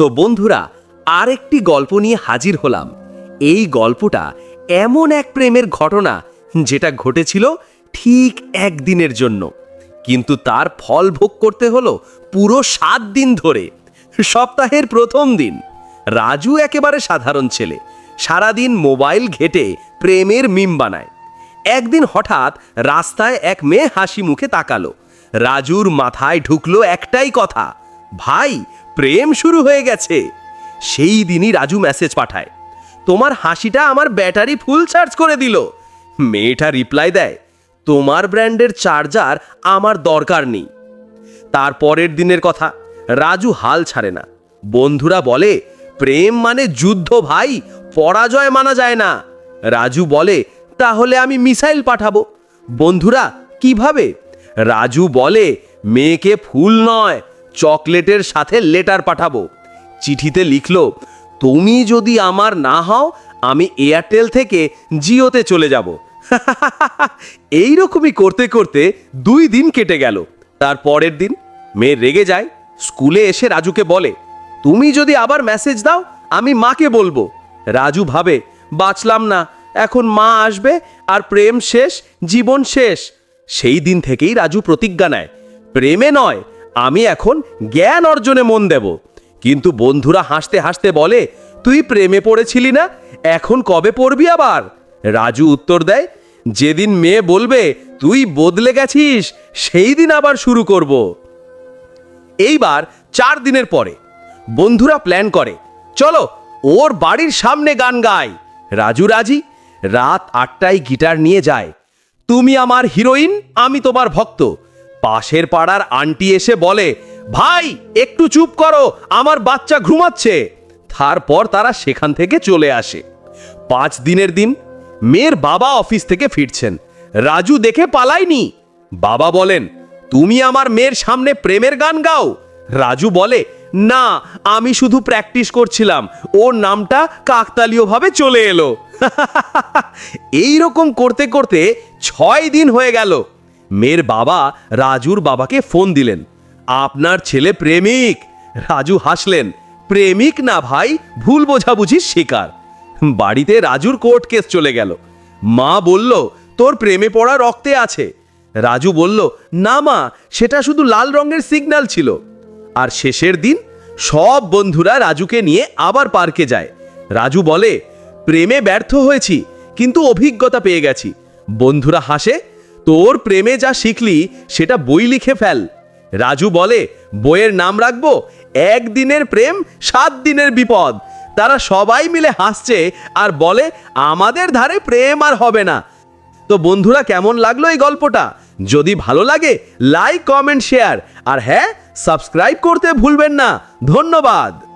তো বন্ধুরা, আরেকটি গল্প নিয়ে হাজির হলাম। এই গল্পটা এমন এক প্রেমের ঘটনা যেটা ঘটেছিল ঠিক একদিনের জন্য। কিন্তু তার ফল ভোগ করতে হলো পুরো সাত দিন ধরে। সপ্তাহের প্রথম দিন। রাজু একেবারে সাধারণ ছেলে। সারাদিন মোবাইল ঘেটে প্রেমের মিম বানায়। একদিন হঠাৎ রাস্তায় এক মেয়ে হাসি মুখে তাকালো। রাজুর মাথায় ঢুকলো একটাই কথা ভাই, প্রেম শুরু হয়ে গেছে। সেই দিনই রাজু মেসেজ পাঠায়। তোমার হাসিটা আমার ব্যাটারি ফুল চার্জ করে দিল। মেয়েটা রিপ্লাই দেয়, তোমার ব্র্যান্ডের চার্জার আমার দরকার নেই। তার পরের দিনের কথা, রাজু হাল ছাড়ে না। বন্ধুরা বলে, প্রেম মানে যুদ্ধ ভাই, পরাজয় মানা যায় না। রাজু বলে, তাহলে আমি মিসাইল পাঠাবো। বন্ধুরা, কীভাবে? রাজু বলে, মেয়েকে ফুল নয় চকলেটের সাথে লেটার পাঠাবো। চিঠিতে লিখলো, তুমি যদি আমার না হও, আমি এয়ারটেল থেকে জিওতে চলে যাব। এই রকমই করতে করতে দুই দিন কেটে গেল। তার পরের দিন মেয়ে রেগে যায়, স্কুলে এসে রাজুকে বলে, তুমি যদি আবার মেসেজ দাও, আমি মাকে বলব। রাজু ভাবে, বাঁচলাম না, এখন মা আসবে আর প্রেম শেষ, জীবন শেষ। সেই দিন থেকেই রাজু প্রতিজ্ঞা নেয়। প্রেমে নয় আমি এখন জ্ঞান অর্জনে মন দেব। কিন্তু বন্ধুরা হাসতে হাসতে বলে, তুই প্রেমে পড়েছিলি না? এখন কবে পড়বি আবার? রাজু উত্তর দেয়, যেদিন মেয়ে বলবে, তুই বদলে গেছিস, সেই দিন আবার শুরু করব। এইবার চার দিনের পরে বন্ধুরা প্ল্যান করে, চলো, ওর বাড়ির সামনে গান গায় রাজু রাজি, রাত আটটায় গিটার নিয়ে যায়, তুমি আমার হিরোইন, আমি তোমার ভক্ত। পাশের পাড়ার আন্টি এসে বলে, ভাই, একটু চুপ করো, আমার বাচ্চা ঘুমাচ্ছে। তারপর তারা সেখান থেকে চলে আসে। পাঁচ দিনের দিন মেয়ের বাবা অফিস থেকে ফিরছেন। রাজু দেখে পালায়নি। বাবা বলেন, তুমি আমার মেয়ের সামনে প্রেমের গান গাও? রাজু বলে, না, আমি শুধু প্র্যাকটিস করছিলাম। ওর নামটা কাকতালীয়ভাবে চলে এলো। এই রকম করতে করতে ছয় দিন হয়ে গেল। মেয়ের বাবা রাজুর বাবাকে ফোন দিলেন। আপনার ছেলে প্রেমিক। রাজু হাসলেন। প্রেমিক না ভাই, ভুল বোঝাবুঝির শিকার। বাড়িতে রাজুর কোর্ট কেস চলে গেল। মা বলল, তোর প্রেমে পড়া রক্তে আছে। রাজু বলল, না মা, সেটা শুধু লাল রঙের সিগন্যাল ছিল। আর শেষের দিন সব বন্ধুরা রাজুকে নিয়ে আবার পার্কে যায়। রাজু বলে, প্রেমে ব্যর্থ হয়েছি, কিন্তু অভিজ্ঞতা পেয়ে গেছি। বন্ধুরা হাসে তোর প্রেমে যা শিখলি, সেটা বই লিখে ফেল। রাজু বলে, বইয়ের নাম রাখব? একদিনের প্রেম, সাত দিনের বিপদ। তারা সবাই মিলে হাসছে আর বলে, আমাদের ধারে প্রেম আর হবে না। তো বন্ধুরা, কেমন লাগল এই গল্পটা? যদি ভালো লাগে, লাইক, কমেন্ট, শেয়ার। আর হ্যাঁ সাবস্ক্রাইব করতে ভুলবেন না। ধন্যবাদ।